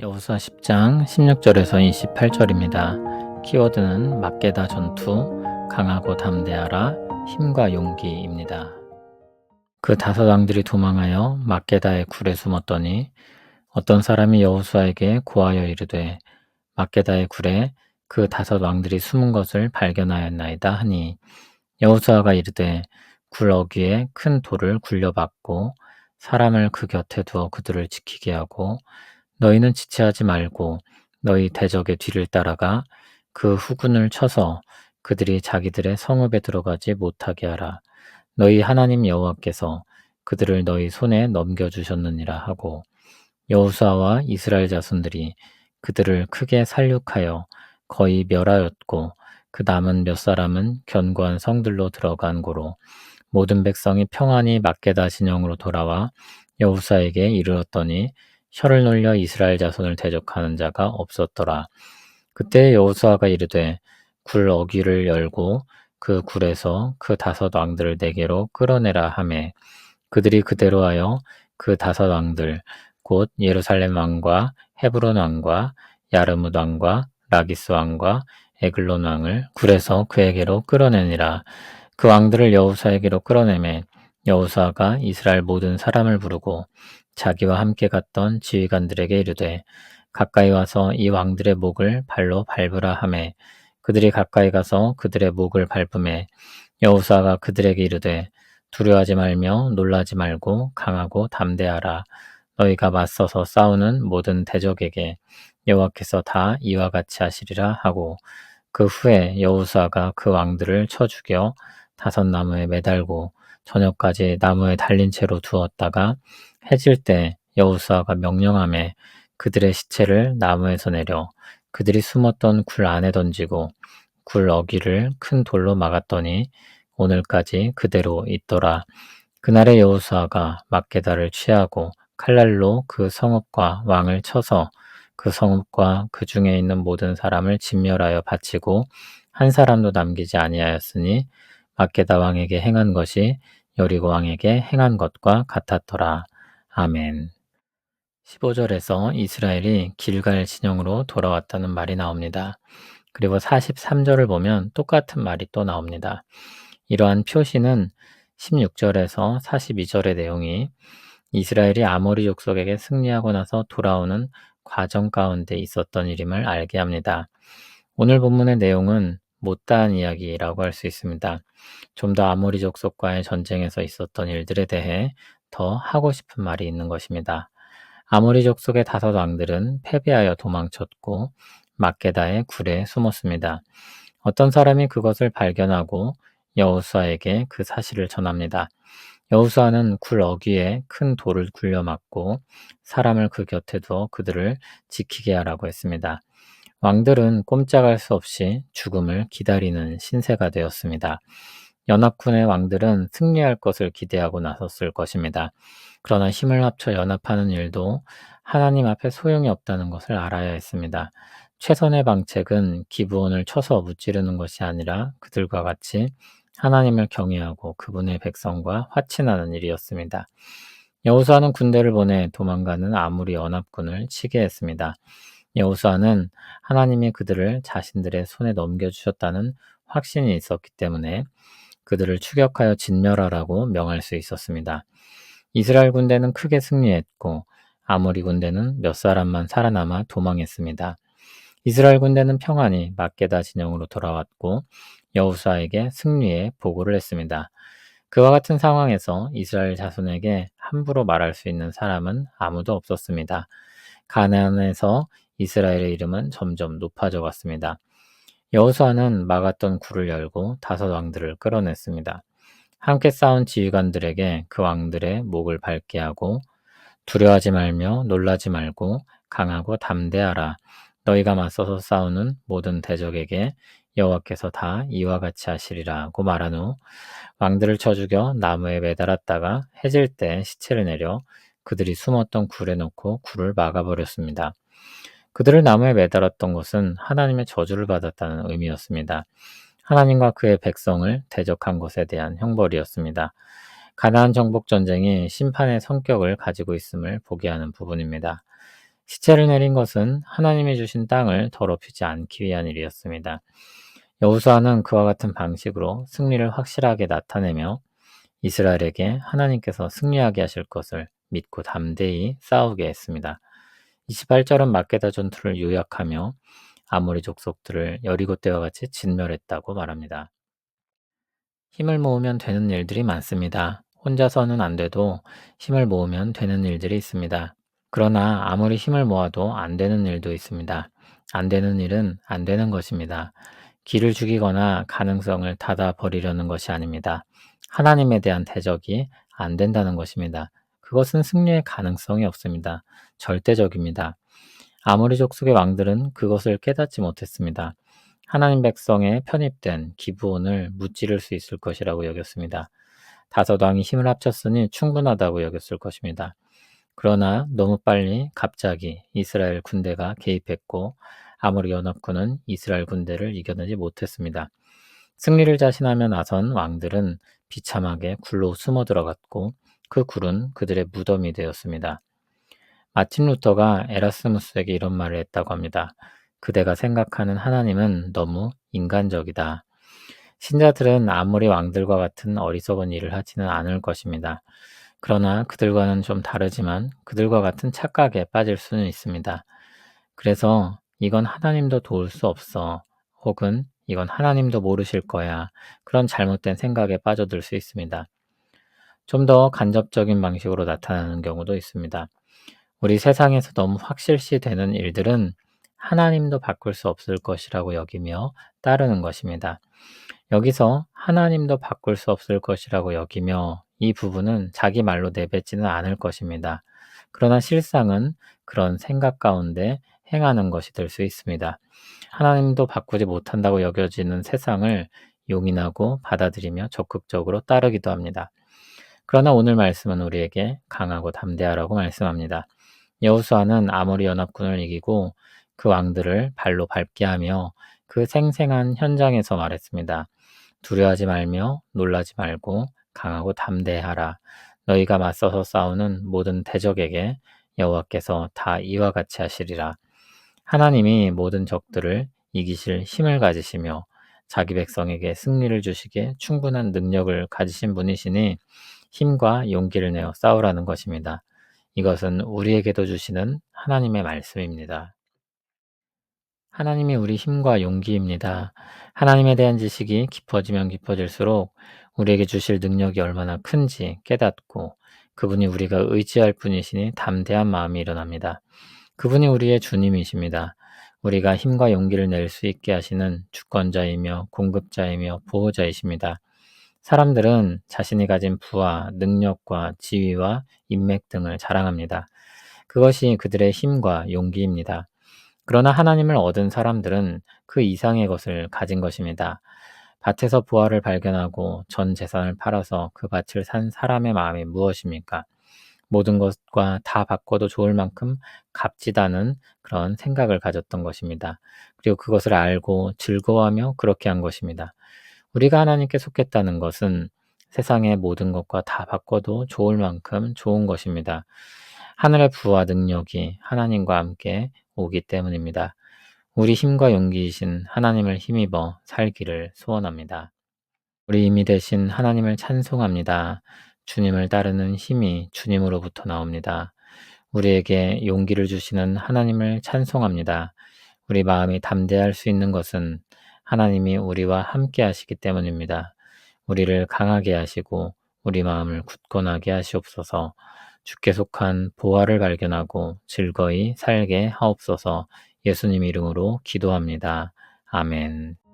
여호수아 10장 16절에서 28절입니다. 키워드는 막게다 전투, 강하고 담대하라, 힘과 용기입니다. 그 다섯 왕들이 도망하여 막게다의 굴에 숨었더니 어떤 사람이 여호수아에게 고하여 이르되 막게다의 굴에 그 다섯 왕들이 숨은 것을 발견하였나이다 하니 여호수아가 이르되 굴 어귀에 큰 돌을 굴려박고 사람을 그 곁에 두어 그들을 지키게 하고 너희는 지체하지 말고 너희 대적의 뒤를 따라가 그 후군을 쳐서 그들이 자기들의 성읍에 들어가지 못하게 하라. 너희 하나님 여호와께서 그들을 너희 손에 넘겨주셨느니라 하고 여호수아와 이스라엘 자손들이 그들을 크게 살육하여 거의 멸하였고 그 남은 몇 사람은 견고한 성들로 들어간 고로 모든 백성이 평안히 막게다 진영으로 돌아와 여호수아에게 이르렀더니 혀를 놀려 이스라엘 자손을 대적하는 자가 없었더라. 그때 여호수아가 이르되 굴 어귀를 열고 그 굴에서 그 다섯 왕들을 내게로 끌어내라 하매 그들이 그대로 하여 그 다섯 왕들 곧 예루살렘 왕과 헤브론 왕과 야르뭇 왕과 라기스 왕과 에글론 왕을 굴에서 그에게로 끌어내니라. 그 왕들을 여호수아에게로 끌어내매 여호수아가 이스라엘 모든 사람을 부르고 자기와 함께 갔던 지휘관들에게 이르되 가까이 와서 이 왕들의 목을 발로 밟으라 하매. 그들이 가까이 가서 그들의 목을 밟음에 여호수아가 그들에게 이르되 두려워하지 말며 놀라지 말고 강하고 담대하라. 너희가 맞서서 싸우는 모든 대적에게 여호와께서 다 이와 같이 하시리라 하고 그 후에 여호수아가 그 왕들을 쳐 죽여 다섯 나무에 매달고 저녁까지 나무에 달린 채로 두었다가 해질 때 여호수아가 명령함에 그들의 시체를 나무에서 내려 그들이 숨었던 굴 안에 던지고 굴 어귀를 큰 돌로 막았더니 오늘까지 그대로 있더라. 그날의 여호수아가 막게다를 취하고 칼날로 그 성읍과 왕을 쳐서 그 성읍과 그 중에 있는 모든 사람을 진멸하여 바치고 한 사람도 남기지 아니하였으니 막게다 왕에게 행한 것이 여리고 왕에게 행한 것과 같았더라. 아멘. 15절에서 이스라엘이 길갈 진영으로 돌아왔다는 말이 나옵니다. 그리고 43절을 보면 똑같은 말이 또 나옵니다. 이러한 표시는 16절에서 42절의 내용이 이스라엘이 아모리 족속에게 승리하고 나서 돌아오는 과정 가운데 있었던 일임을 알게 합니다. 오늘 본문의 내용은 못다한 이야기라고 할 수 있습니다. 좀 더 아모리 족속과의 전쟁에서 있었던 일들에 대해 더 하고 싶은 말이 있는 것입니다. 아모리 족속의 다섯 왕들은 패배하여 도망쳤고 막게다의 굴에 숨었습니다. 어떤 사람이 그것을 발견하고 여호수아에게 그 사실을 전합니다. 여호수아는 굴 어귀에 큰 돌을 굴려 막고 사람을 그 곁에 두어 그들을 지키게 하라고 했습니다. 왕들은 꼼짝할 수 없이 죽음을 기다리는 신세가 되었습니다. 연합군의 왕들은 승리할 것을 기대하고 나섰을 것입니다. 그러나 힘을 합쳐 연합하는 일도 하나님 앞에 소용이 없다는 것을 알아야 했습니다. 최선의 방책은 기부원을 쳐서 무찌르는 것이 아니라 그들과 같이 하나님을 경외하고 그분의 백성과 화친하는 일이었습니다. 여호수아는 군대를 보내 도망가는 아무리 연합군을 치게 했습니다. 여호수아는 하나님이 그들을 자신들의 손에 넘겨주셨다는 확신이 있었기 때문에 그들을 추격하여 진멸하라고 명할 수 있었습니다. 이스라엘 군대는 크게 승리했고 아모리 군대는 몇 사람만 살아남아 도망했습니다. 이스라엘 군대는 평안히 막게다 진영으로 돌아왔고 여호수아에게 승리의 보고를 했습니다. 그와 같은 상황에서 이스라엘 자손에게 함부로 말할 수 있는 사람은 아무도 없었습니다. 가나안에서 이스라엘의 이름은 점점 높아져 갔습니다. 여호수아는 막았던 굴을 열고 다섯 왕들을 끌어냈습니다. 함께 싸운 지휘관들에게 그 왕들의 목을 밟게 하고 두려워하지 말며 놀라지 말고 강하고 담대하라. 너희가 맞서서 싸우는 모든 대적에게 여호와께서 다 이와 같이 하시리라고 말한 후 왕들을 쳐 죽여 나무에 매달았다가 해질 때 시체를 내려 그들이 숨었던 굴에 넣고 굴을 막아버렸습니다. 그들을 나무에 매달았던 것은 하나님의 저주를 받았다는 의미였습니다. 하나님과 그의 백성을 대적한 것에 대한 형벌이었습니다. 가나안 정복 전쟁이 심판의 성격을 가지고 있음을 보게 하는 부분입니다. 시체를 내린 것은 하나님이 주신 땅을 더럽히지 않기 위한 일이었습니다. 여우수아는 그와 같은 방식으로 승리를 확실하게 나타내며 이스라엘에게 하나님께서 승리하게 하실 것을 믿고 담대히 싸우게 했습니다. 28절은 마케다 전투를 요약하며 아모리 족속들을 여리고 때와 같이 진멸했다고 말합니다. 힘을 모으면 되는 일들이 많습니다. 혼자서는 안 돼도 힘을 모으면 되는 일들이 있습니다. 그러나 아무리 힘을 모아도 안 되는 일도 있습니다. 안 되는 일은 안 되는 것입니다. 길을 죽이거나 가능성을 닫아 버리려는 것이 아닙니다. 하나님에 대한 대적이 안 된다는 것입니다. 그것은 승리의 가능성이 없습니다. 절대적입니다. 아모리 족 속의 왕들은 그것을 깨닫지 못했습니다. 하나님 백성에 편입된 기부원을 무찌를 수 있을 것이라고 여겼습니다. 다섯 왕이 힘을 합쳤으니 충분하다고 여겼을 것입니다. 그러나 너무 빨리 갑자기 이스라엘 군대가 개입했고 아모리 연합군은 이스라엘 군대를 이겨내지 못했습니다. 승리를 자신하며 나선 왕들은 비참하게 굴로 숨어 들어갔고 그 굴은 그들의 무덤이 되었습니다. 마틴 루터가 에라스무스에게 이런 말을 했다고 합니다. 그대가 생각하는 하나님은 너무 인간적이다. 신자들은 아무리 왕들과 같은 어리석은 일을 하지는 않을 것입니다. 그러나 그들과는 좀 다르지만 그들과 같은 착각에 빠질 수는 있습니다. 그래서 이건 하나님도 도울 수 없어. 혹은 이건 하나님도 모르실 거야. 그런 잘못된 생각에 빠져들 수 있습니다. 좀 더 간접적인 방식으로 나타나는 경우도 있습니다. 우리 세상에서 너무 확실시 되는 일들은 하나님도 바꿀 수 없을 것이라고 여기며 따르는 것입니다. 여기서 하나님도 바꿀 수 없을 것이라고 여기며 이 부분은 자기 말로 내뱉지는 않을 것입니다. 그러나 실상은 그런 생각 가운데 행하는 것이 될 수 있습니다. 하나님도 바꾸지 못한다고 여겨지는 세상을 용인하고 받아들이며 적극적으로 따르기도 합니다. 그러나 오늘 말씀은 우리에게 강하고 담대하라고 말씀합니다. 여호수아는 아모리 연합군을 이기고 그 왕들을 발로 밟게 하며 그 생생한 현장에서 말했습니다. 두려워하지 말며 놀라지 말고 강하고 담대하라. 너희가 맞서서 싸우는 모든 대적에게 여호와께서 다 이와 같이 하시리라. 하나님이 모든 적들을 이기실 힘을 가지시며 자기 백성에게 승리를 주시기에 충분한 능력을 가지신 분이시니 힘과 용기를 내어 싸우라는 것입니다. 이것은 우리에게도 주시는 하나님의 말씀입니다. 하나님이 우리 힘과 용기입니다. 하나님에 대한 지식이 깊어지면 깊어질수록 우리에게 주실 능력이 얼마나 큰지 깨닫고 그분이 우리가 의지할 분이시니 담대한 마음이 일어납니다. 그분이 우리의 주님이십니다. 우리가 힘과 용기를 낼 수 있게 하시는 주권자이며 공급자이며 보호자이십니다. 사람들은 자신이 가진 부와 능력과 지위와 인맥 등을 자랑합니다. 그것이 그들의 힘과 용기입니다. 그러나 하나님을 얻은 사람들은 그 이상의 것을 가진 것입니다. 밭에서 부화를 발견하고 전 재산을 팔아서 그 밭을 산 사람의 마음이 무엇입니까? 모든 것과 다 바꿔도 좋을 만큼 값지다는 그런 생각을 가졌던 것입니다. 그리고 그것을 알고 즐거워하며 그렇게 한 것입니다. 우리가 하나님께 속했다는 것은 세상의 모든 것과 다 바꿔도 좋을 만큼 좋은 것입니다. 하늘의 부와 능력이 하나님과 함께 오기 때문입니다. 우리 힘과 용기이신 하나님을 힘입어 살기를 소원합니다. 우리 힘이 되신 하나님을 찬송합니다. 주님을 따르는 힘이 주님으로부터 나옵니다. 우리에게 용기를 주시는 하나님을 찬송합니다. 우리 마음이 담대할 수 있는 것은 하나님이 우리와 함께 하시기 때문입니다. 우리를 강하게 하시고 우리 마음을 굳건하게 하시옵소서 주께 속한 보화를 발견하고 즐거이 살게 하옵소서 예수님 이름으로 기도합니다. 아멘.